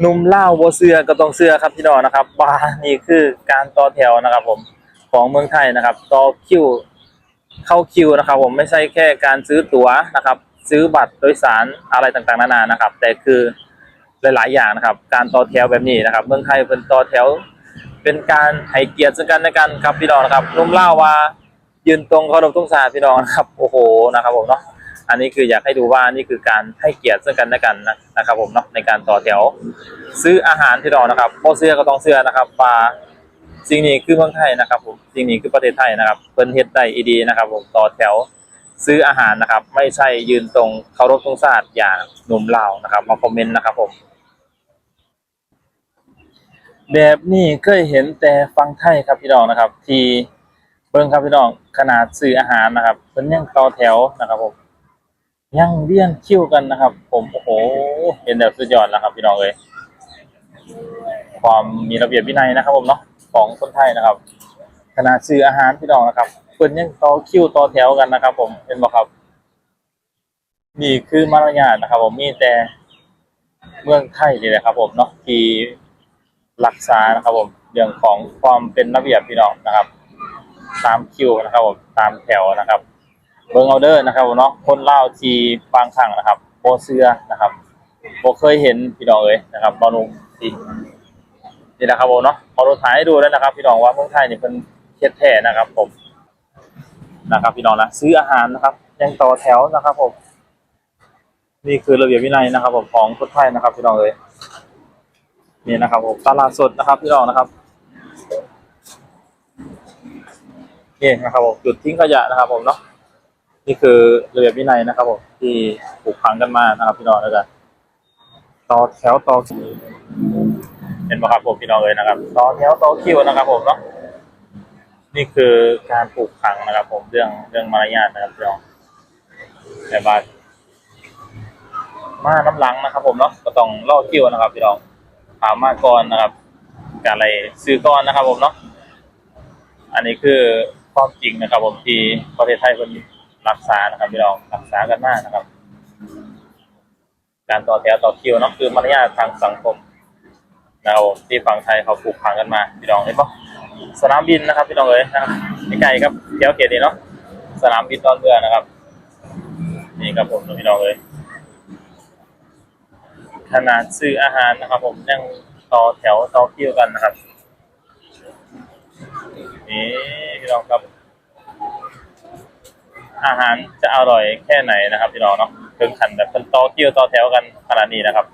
หนุ่มเล่าวบ่เสื้อก็ต้องเสื้อครับพี่น้องนะครับว่านี่คือการต่อแถวนะครับ ผมของเมืองไทยนะครับ ต่อคิวเข้าคิวนะครับ ผมไม่ใช่แค่การซื้อตั๋วนะครับ ซื้อบัตรโดยสารอะไรต่างๆนานานะครับ แต่คือหลาย ๆ อย่างนะครับ การต่อแถวแบบนี้นะครับ เมืองไทยเป็นต่อแถว เป็นการให้เกียรติซึ่งกันและกันครับพี่น้องนะครับนุ่มเล่าว่ายืนตรงเคารพทุ่งสาพี่น้องนะครับ โอ้โหนะครับผมเนาะ อันนี้คืออยากให้ดูว่านี่คือการให้เกียรติซึ่งกันและกันนะนะครับผมเนาะในการต่อแถว ซื้ออาหารพี่น้องนะครับโมเสื้อก็ต้องเสื้อนะครับปลาสิ่งนี้คือเมืองไทยนะครับผมสิ่งนี้คือประเทศไทยนะครับเพิ่นเฮ็ดได้อีดีนะครับผมต่อแถวซื้ออาหารนะครับ ไม่ใช่ยืนตรงเคารพทงศาสตร์อย่างหนุ่มลาวนะครับ มาคอมเมนต์นะครับผมแบบนี้เคยเห็นแต่ฟังไทยครับพี่น้องนะครับ ที่เบิ่งครับพี่น้องขนาดซื้ออาหารนะครับเพิ่นยังต่อแถวนะครับผม ยังเลี้ยงคิวกันนะครับ ผมโอ้โหเห็นแบบสุดยอดแล้วครับพี่น้องเอ้ยความมีระเบียบวินัยนะครับ ผมเนาะของคนไทยนะครับขนาดซื้ออาหารพี่น้องนะครับเพิ่นยังต่อคิวต่อแถวกันนะครับ ผมเห็นบ่ครับนี่คือมารยาทนะครับ ผมมีแต่เมืองไทยนี่แหละครับ ผมเนาะที่รักษานะครับ ผมเรื่องของความเป็นระเบียบพี่น้องนะครับ ตามคิวนะครับ ผมตามแถวนะครับ เบิ่งเอาเดอร์นะครับผมเนาะคนเล่าทีบางครั้งนะครับโบเสื้อนะครับโบเคยเห็นพี่น้องเอ้ยนะครับบอนุ่มทีนี่แหละครับผมเนาะพอารถถ่ายให้ดูแล้วนะครับ พี่น้องว่าเมืองไทยนี่เป็นเฮ็ดแท้นะครับ ผมนะครับ พี่น้องนะซื้ออาหารนะครับ ยังต่อแถวนะครับ ผม นี่คือระเบียบวินัยนะครับ ผมของคนไทยนะครับ พี่น้องเอ้ยนี่นะครับ ผมตลาดสดนะครับ พี่น้องนะครับนี่นะครับผมจุดทิ้งขยะนะครับ ผมเนาะ นี่คือระเบียบวินัยนะครับผมที่ปลูกฝังกันมานะครับ พี่น้องแล้วกันต่อแถวต่อคิวเห็นไหมครับผมพี่น้องเลยนะครับ ต่อแถวต่อคิวนะครับ ผมเนาะนี่คือการปลูกฝังนะครับ ผมเรื่องเรื่องมารยาทนะครับพี่น้องแต่ว่ามาน้ำหลังนะครับ ผมเนาะก็ต้องล่อคิวนะครับ พี่น้องถามมาก่อนนะครับ การอะไรซื้อก่อนนะครับ ผมเนาะอันนี้คือความจริงนะครับ ผมที่ประเทศไทยคน รักษานะครับพี่น้องรักษากันมากนะครับ การต่อแถวต่อคิวนาะคือมารยาททางสังคมนะครับที่ฝั่งไทยเขาปลูกฝังกันมาพี่น้องเห็นปะสนามบินนะครับพี่น้องเอ้ยนะครับไม่ไกลครับแถวเขตนี้เนาะสนามบินตอนเรือนะครับ นี่ครับผมพี่น้องเอ้ยขนาดซื้ออาหารนะครับ ผมยังต่อแถวต่อคิวกันนะครับนี่พี่น้องครับ อาหารจะอร่อยแค่ไหนนะครับพี่น้องเนาะถึงขันแบบเป็นต่อคิวต่อแถวกันขนาดนี้นะครับ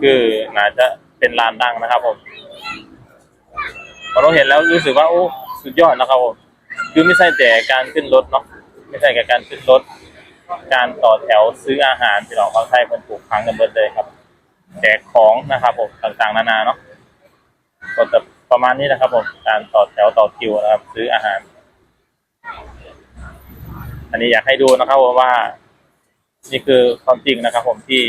คือน่าจะเป็นร้านดังนะครับ ผมพอเราเห็นแล้วรู้สึกว่าโอ้สุดยอดนะครับผมคือไม่ใช่แต่การขึ้นรถเนาะไม่ใช่แค่การขึ้นรถ การต่อแถวซื้ออาหารพี่น้องคนไทยเป็นปลูกพังกันเบิดเลยครับแจกของนะครับผมต่างๆ นานาเนาะก็จะประมาณนี้นะครับผมการต่อแถวต่อคิวนะครับ ซื้ออาหาร อันนี้อยากให้ดูนะครับผมว่า นี่คือความจริงนะครับ ผมที่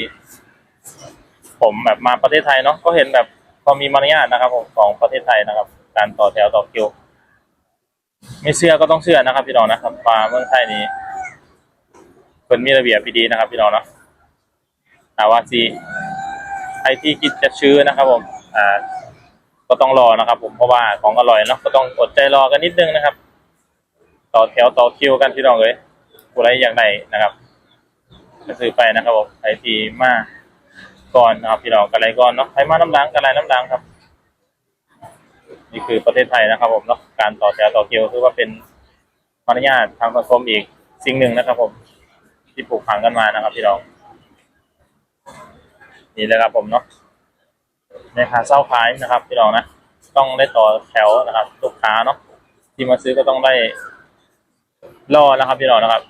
ผมแบบมาประเทศไทยเนาะก็เห็นแบบความมีมารยาทนะครับ ผมของประเทศไทยนะครับ การต่อแถวต่อคิวไม่เชื่อก็ต้องเชื่อนะครับ พี่น้องนะครับมาเมืองไทยนี้คนมีระเบียบดีนะครับ พี่น้องเนาะแต่ว่าซีใครที่คิดจะซื้อนะครับ ผม อ่า ก็ต้องรอนะครับ ผมเพราะว่าของอร่อยเนาะก็ต้องอดใจรอกันนิดนึงนะครับ ต่อแถวต่อคิวกันพี่น้องเลย ผู้ใดอย่างไรนะครับจะซื้อไปนะครับผมใครที่มาก่อนนะครับพี่น้องกันไรก่อนเนาะใครมาน้ำดังกันไรน้ำดังครับ นี่คือประเทศไทยนะครับ ผมเนาะการต่อแถวต่อคิวคือว่าเป็นมารยาททางสังคมอีกสิ่งหนึ่งนะครับ ผม ที่ปลูกฝังกันมานะครับ พี่น้องนี่แหละครับผมเนาะในขาเศร้าขายนะครับ พี่น้องนะต้องได้ต่อแถวนะครับ ลูกค้าเนาะที่มาซื้อก็ต้องได้รอนะครับ พี่น้องนะครับ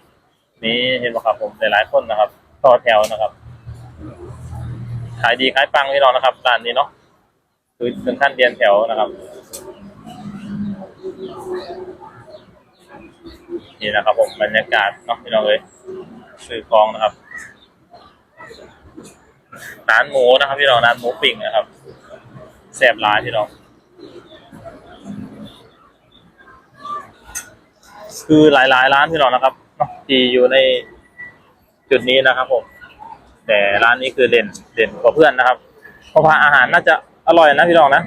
นี่เห็นไหมครับผมหลายๆคนนะครับ ต่อแถวนะครับ ขายดีขายปังพี่น้องนะครับร้านนี้เนาะคือถึงขั้นเรียนแถวนะครับนี่นะครับผมบรรยากาศเนาะพี่น้องเลยซื้อของนะครับร้านหมูนะครับพี่น้องร้านหมูปิ่งนะครับแซ่บร้านพี่น้องคือหลายๆร้านที่เรานะครับ ที่อยู่ในจุดนี้นะครับผม แต่ร้านนี้คือเด่นเด่นกว่าเพื่อนนะครับ เพราะว่าอาหารน่าจะอร่อยนะพี่น้องนะ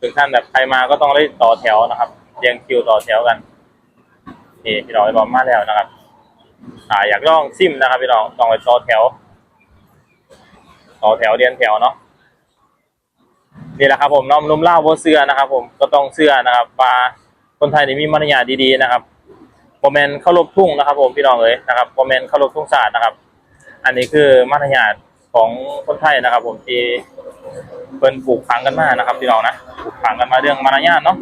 ถึงขั้นแบบใครมาก็ต้องได้ต่อแถวนะครับเรียงคิวต่อแถวกันนี่พี่น้องไปบอกมาแล้วนะครับ อ่าอยากลองซิมนะครับพี่น้องต้องไปต่อแถว ต่อแถวเรียนแถวเนาะนี่แหละครับผมน้อมนุ่มเล่าโบเสื้อนะครับ ผมก็ต้องเสื้อนะครับว่าคนไทยนี่มีมารยาทดีๆนะครับ โมเมนเข้ารบทุ่งนะครับ ผมพี่น้องเอ๋ยนะครับโมเมนเข้ารบทุ่งศาสตร์นะครับ อันนี้คือมารยาทของคนไทยนะครับ ผมที่เป็นปลูกฝังกันมานะครับ พี่น้องนะปลูกฝังกันมาเรื่องมารยาทเนาะ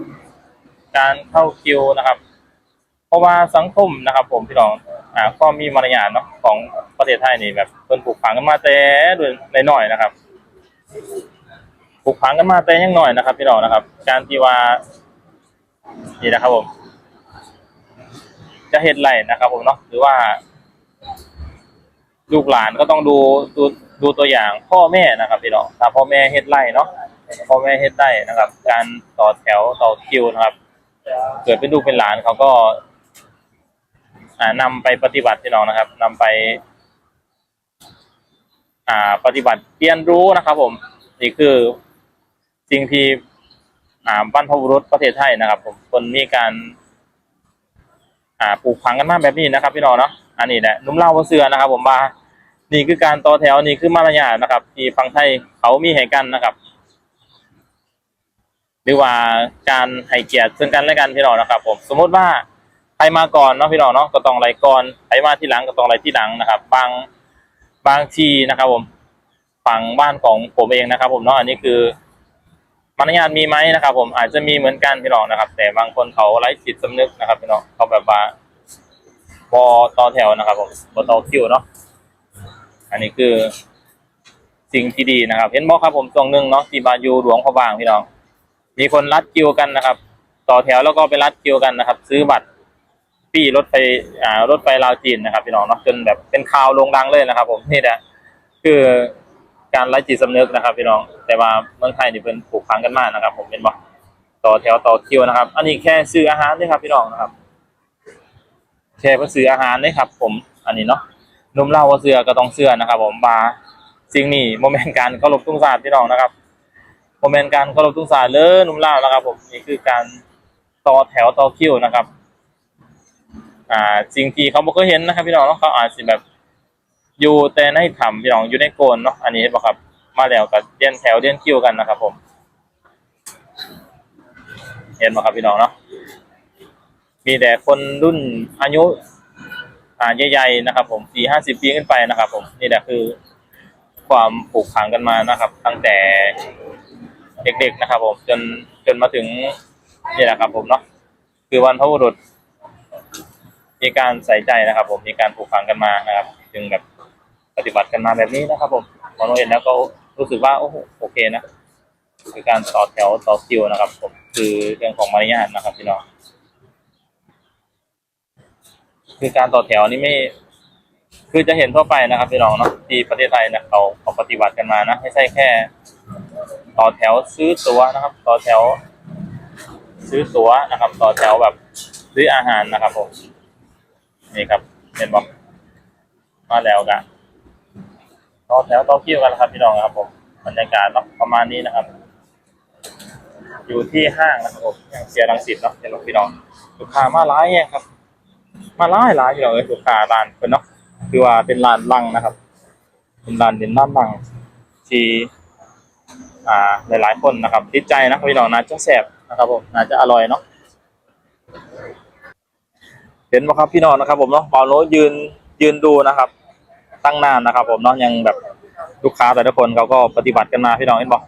การเข้าคิวนะครับ เพราะว่าสังคมนะครับ ผมพี่น้องอ่าก็มีมารยาทเนาะของประเทศไทยนี่แบบเป็นปลูกฝังกันมาแต่ด้วยน้อยๆนะครับปลูกฝังกันมาแต่ยังหน้อยนะครับ พี่น้องนะครับ การที่ว่านี่นะครับผม จะเห็ดไรนะครับ ผมเนาะหรือว่า ลูกหลานก็ต้องดูดูดูตัวอย่างพ่อแม่นะครับพี่น้องถ้าพ่อแม่เฮ็ดไร่เนาะพ่อแม่เฮ็ดไร่นะครับ การต่อแถวต่อคิวนะครับ เกิดเป็นลูกเป็นหลานเขาก็ อ่านำไปปฏิบัติพี่น้องนะครับนำไป อ่า ปฏิบัติเรียนรู้นะครับ ผมนี่คือสิ่งที่อ่าบรรพบุรุษประเทศไทยนะครับ ผมคนมีการ อ่าปลูกฝังกันมาแบบนี้นะครับ พี่น้องเนาะอันนี้แหละนุ่มเล่าเสือนะครับ ผมว่านี่คือการต่อแถวนี่คือมารยาทนะครับ ที่ฟังไทยเขามีให้กันนะครับ หรือว่าการให้เกียรติซึ่งกันและกันพี่น้องนะครับ ผมสมมุติว่าใครมาก่อนเนาะพี่น้องเนาะก็ต้องไล่ก่อนใครมาที่หลังก็ต้องไล่ที่หลังนะครับ บางบางทีนะครับ ผมฝั่งบ้านของผมเองนะครับ ผมเนาะอันนี้คือ มารยาทมีไหมนะครับ ผมอาจจะมีเหมือนกันพี่น้องนะครับ แต่บางคนเขาไร้จิตสำนึกนะครับพี่น้องเขาแบบว่าบอต่อแถวนะครับ ผมบอต่อคิวเนาะอันนี้คือ สิ่งที่ดีนะครับ เห็นบอกครับผมตรงหนึงเนาะที่บายูหลวงพระบางพี่น้อง มีคนรัดคิวกันนะครับ ต่อแถวแล้วก็ไปรัดคิวกันนะครับ ซื้อบัตรปี้รถไฟอ่ารถไฟลาวจีนนะครับ พี่น้องเนาะจนแบบเป็นข่าวโด่งดังเลยนะครับ ผมนี่แหละคือ การไร้จิตสำนึกนะครับพี่น้อง แต่ว่าเมืองไทยนี่เป็นผูกพังกันมากนะครับ ผมเป็นบอกต่อแถวต่อคิวนะครับ อันนี้แค่ซื้ออาหารนี่ครับพี่น้องนะครับ แค่เพื่อซื้ออาหารนี่ครับ ผมอันนี้เนาะนุ่มเหล่าว่าเสื้อก็ต้องเสื้อนะครับ ผมบาร์สิ่งนี้โมเมนต์การเคารพทุ่งศาสตร์พี่น้องนะครับโมเมนต์การเคารพทุกสายเลยนุ่มเล่านะครับ ผมนี่คือการต่อแถวต่อคิวนะครับ อ่าสิ่งที่เขาบอกเคยเห็นนะครับ พี่น้องเนาะเขาอาจจะแบบ อยู่แต่ในถ้ำพี่น้องอยู่ในโกนเนาะอันนี้บอกครับ มาแล้วกับเลียนแถวเลียนคิวกันนะครับ ผมเห็นไหมครับพี่น้องเนาะมีแต่คนรุ่นอายุอ่าใหญ่ๆนะครับ ผมสี่ห้าสิบปีขึ้นไปนะครับ ผมนี่แหละคือ ความผูกพันกันมานะครับ ตั้งแต่เด็กๆนะครับ ผมจนจนมาถึงนี่แหละครับ ผมเนาะคือวันพระบุรุษมีการใส่ใจนะครับ ผมมีการผูกพันกันมานะครับจึงแบบ ปฏิบัติกันมาแบบนี้นะครับ ผมพอเราเห็นแล้วก็รู้สึกว่าโอ้โหโอเคนะคือการต่อแถวต่อคิวนะครับ ผมคือเรื่องของมารยาทนะครับพี่น้องคือการต่อแถวนี่ไม่ คือจะเห็นทั่วไปนะครับพี่น้องเนาะที่ประเทศไทยนะเขาเขาปฏิบัติกันมานะไม่ใช่แค่ ต่อแถวซื้อตั๋วนะครับ ต่อแถว ซื้อตั๋วนะครับ ต่อแถวแบบซื้ออาหารนะครับผมนี่ครับเห็นบอกมาแล้วกัน ต่อแถวต่อคิวกันแล้วครับ พี่น้องครับผมบรรยากาศประมาณนี้นะครับ อยู่ที่ห้างนะครับผมอย่างเสียรังสิตเนาะเห็นบอกพี่น้องลูกค้ามาหลายแยครับ มาหลายหลายพี่น้องเอ้ยลูกค้าร้านเป็นเนาะคือว่าเป็นร้านลังนะครับ เป็นร้านเด่นร้านลังที่อ่าหลายๆคนนะครับติดใจนะพี่น้องน่าจะแซ่บนะครับผมน่าจะอร่อยเนาะเห็นไหมครับพี่น้องนะครับ ผมเนาะเปาโนยืนยืนดูนะครับ ตั้งนานนะครับ ผมเนาะยังแบบลูกค้าแต่ละคนเขาก็ปฏิบัติกันมาพี่น้องเห็นบอก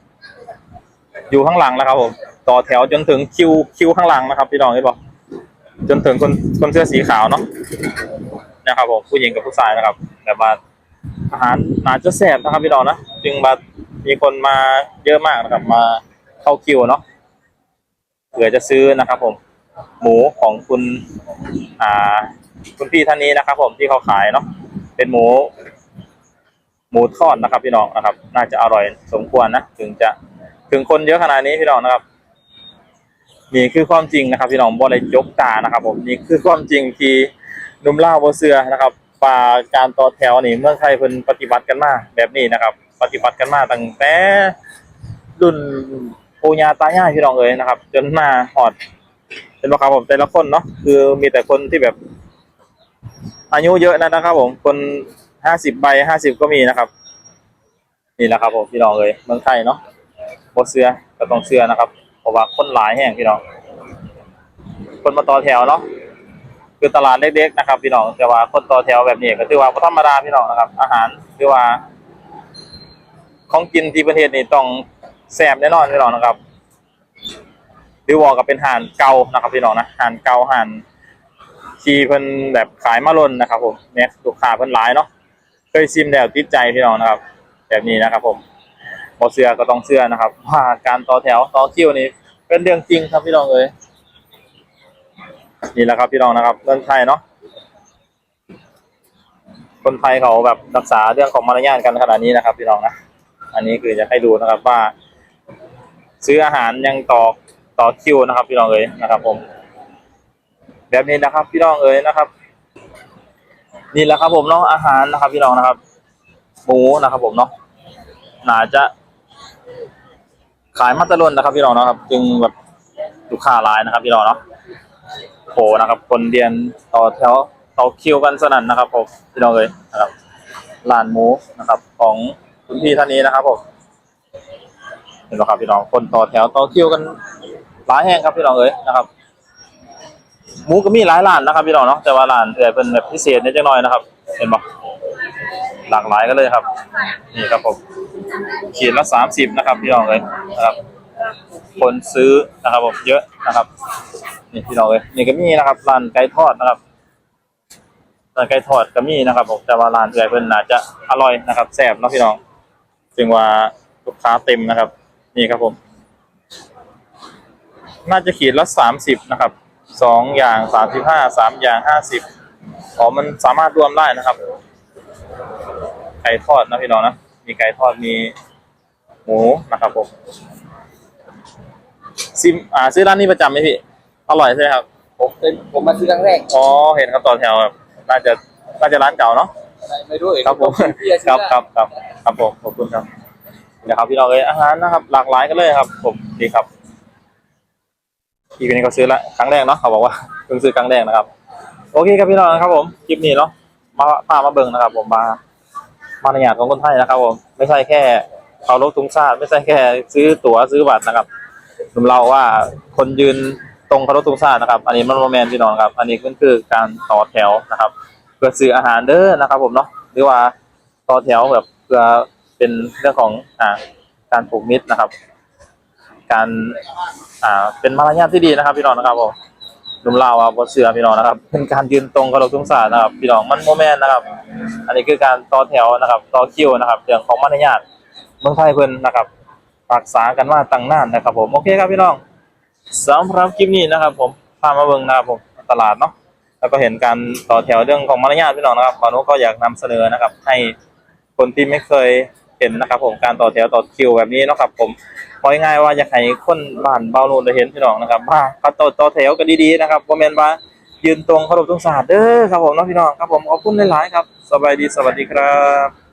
อยู่ข้างหลังแล้วครับ ผม ต่อแถวจนถึงคิวคิวข้างหลังนะครับ พี่น้องเห็นบอกจนถึงคนคนเสื้อสีขาวเนาะนะครับ ผมผู้หญิงกับผู้ชายนะครับแบบว่าอาหารหนาจะแซ่บนะครับพี่น้องนะจึงมามีคนมาเยอะมากนะครับ มาเข้าคิวเนาะเผื่อจะซื้อนะครับ ผม หมูของคุณ อ่า คุณพี่ท่านนี้นะครับ ผมที่เขาขายเนาะ เป็นหมู หมูทอดนะครับ พี่น้องนะครับ น่าจะอร่อยสมควรนะถึงจะถึงคนเยอะขนาดนี้พี่น้องนะครับ นี่คือความจริงนะครับพี่น้องบ่ได้ยกตานะครับ ผมนี่คือความจริงที่นุ่มเล่าบ่เสือนะครับป่าการต่อแถวนี่เมืองไทยเพิ่นปฏิบัติกันมาแบบนี้นะครับ ปฏิบัติกันมาตั้งแต่รุ่นปู่ย่าตายายพี่น้องเอ๋ยนะครับ จนมาหอดเป็นว่าครับผมแต่ละคนเนาะคือมีแต่คนที่แบบ อายุเยอะนะนะครับ ผมคนห้าสิบใบห้าสิบก็มีนะครับ นี่แหละครับ ผมพี่น้องเอ๋ยเมืองไทยเนาะโบเสื้อก็ต้องเสื้อนะครับเพราะว่าคนหลายแห่งพี่น้อง คนมาต่อแถวเนาะคือตลาดเล็กๆนะครับ พี่น้องแต่ว่าคนต่อแถวแบบนี้ก็ถือว่าธรรมดาพี่น้องนะครับ อาหารหรือว่า ของกินที่ประเทศนี้ต้องแซ่บแน่นอนพี่น้องนะครับหรือว่าก็เป็นห่านเก่านะครับพี่น้องนะห่านเก่าห่าน ที่เพิ่นแบบขายมาลนนะครับผมเนี่ยลูกค้าเพิ่นหลายเนาะเคยซิมแล้วติดใจพี่น้องนะครับ แบบนี้นะครับ ผมบ่เสื้อก็ต้องเสื้อนะครับว่าการต่อแถวต่อคิวนี่เป็นเรื่องจริงครับพี่น้องเอ้ยนี่แหละครับพี่น้องนะครับเมืองไทยเนาะคนไทยเขาแบบรักษาเรื่องของมารยาทกันขนาดนี้นะครับ พี่น้องนะอันนี้คือจะให้ดูนะครับว่า ซื้ออาหารยังต่อต่อคิวนะครับ พี่น้องเอ๋ยนะครับ ผม แบบนี้นะครับ พี่น้องเอ๋ยนะครับ นี่แหละครับผมเนาะอาหารนะครับ พี่น้องนะครับหมูนะครับ ผมเนาะน่าจะขายมาตรนนะครับ พี่น้องเนาะครับ จึงแบบลูกค้าหลายนะครับ พี่น้องเนาะโหนะครับ คนเรียนต่อแถวต่อคิวกันสนั่นนะครับผมพี่น้องเลยนะครับร้านหมูนะครับ ของคุณพี่ท่านนี้นะครับผมเห็นไหมครับพี่น้องคนต่อแถวต่อคิวกันหลายแห่งครับพี่น้องเอ้ยนะครับ หมูก็มีหลายร้านนะครับพี่น้องเนาะแต่ว่าร้านเออเป็นแบบพิเศษนิดจังหน่อยนะครับ เห็นปะหลากหลายกันเลยครับ นี่ครับผมขีดละสามสิบนะครับพี่น้องเลยนะครับ คนซื้อนะครับผมเยอะนะครับ นี่พี่น้องเลยนี่ก็มีนะครับร้านไก่ทอดนะครับร้านไก่ทอดก็มีนะครับผมแต่ว่าร้านเอื่อยเพิ่นน่าจะอร่อยนะครับแซ่บเนาะพี่น้องจึงว่าลูกค้าเต็มนะครับ นี่ครับผม น่าจะขีดละสามสิบนะครับ สองอย่างสามสิบห้าสามอย่างห้าสิบอ๋อมันสามารถรวมได้นะครับ ไก่ทอดนะพี่น้องนะ มีไก่ทอดมีหมูนะครับผมซิมอ่าซื้อร้านนี้ประจำไหมพี่ อร่อยใช่ไหมครับ ผมเป็นผมมาซื้อครั้งแรกอ๋อเห็นครับต่อแถวแบบน่าจะน่าจะร้านเก่าเนาะไม่รู้อีกครับผมพี่จะคซื้อรับครับครับครับผมขอบคุณครับเดี๋ยวครับพี่น้องเอ้ยอาหารนะครับ หลากหลายกันเลยครับ ผมดีครับ พี่คนนี้ก็ซื้อละครั้งแรกเนาะเขาบอกว่าเพิ่งซื้อครั้งแรกนะครับ โอเคครับพี่น้องครับผมคลิปนี้เนาะมาพามาเบิ่งนะครับ ผมมามารยาทของคนไทยนะครับ ผมไม่ใช่แค่เคารพทุงชาติไม่ใช่แค่ ซื้อตั๋วซื้อบัตรนะครับผมเล่าว่าคนยืนตรงเคารพทุงชาตินะครับ อันนี้มันโมเมนพี่น้องครับ อันนี้ก็คือการต่อแถวนะครับเพื่อซื้ออาหารเด้อนะครับ ผมเนาะหรือว่าต่อแถวแบบเพื่อเป็นเรื่องของอ่าการผูกมิตรนะครับ การอ่าเป็นมารยาทที่ดีนะครับ พี่น้องนะครับผมลุมเล่าว่าบเสือพี่น้องนะครับ เป็นการยืนตรงเคารพทุงชาตนะครับ พี่น้องมันโมเมนนะครับ อันนี้คือการต่อแถวนะครับต่อคิวนะครับเรื่องของมารยาทเมืองไทยเพิ่นนะครับปรักษากันมาตั้งนานนะครับ ผมโอเคครับพี่น้องสำหรับคลิปนี้นะครับ ผมพามาเบิ่งนะครับผมตลาดเนาะแล้วก็เห็นการต่อแถวเรื่องของมารยาทพี่น้องนะครับบานุก็อยากนำเสนอนะครับ ให้คนที่ไม่เคย เห็นนะครับ ผมการต่อแถวต่อคิวแบบนี้นะครับ ผมพอง่ายๆว่าอยากให้คนบ้านเบาโนนได้เห็นพี่น้องนะครับว่าเขาต่อต่อแถวกันดีๆนะครับโมเมนต์ว่ายืนตรงเคารพทุกศาสตร์เด้อครับผมน้องพี่น้องครับผมขอบคุณหลายๆครับ สบายดีสวัสดีครับ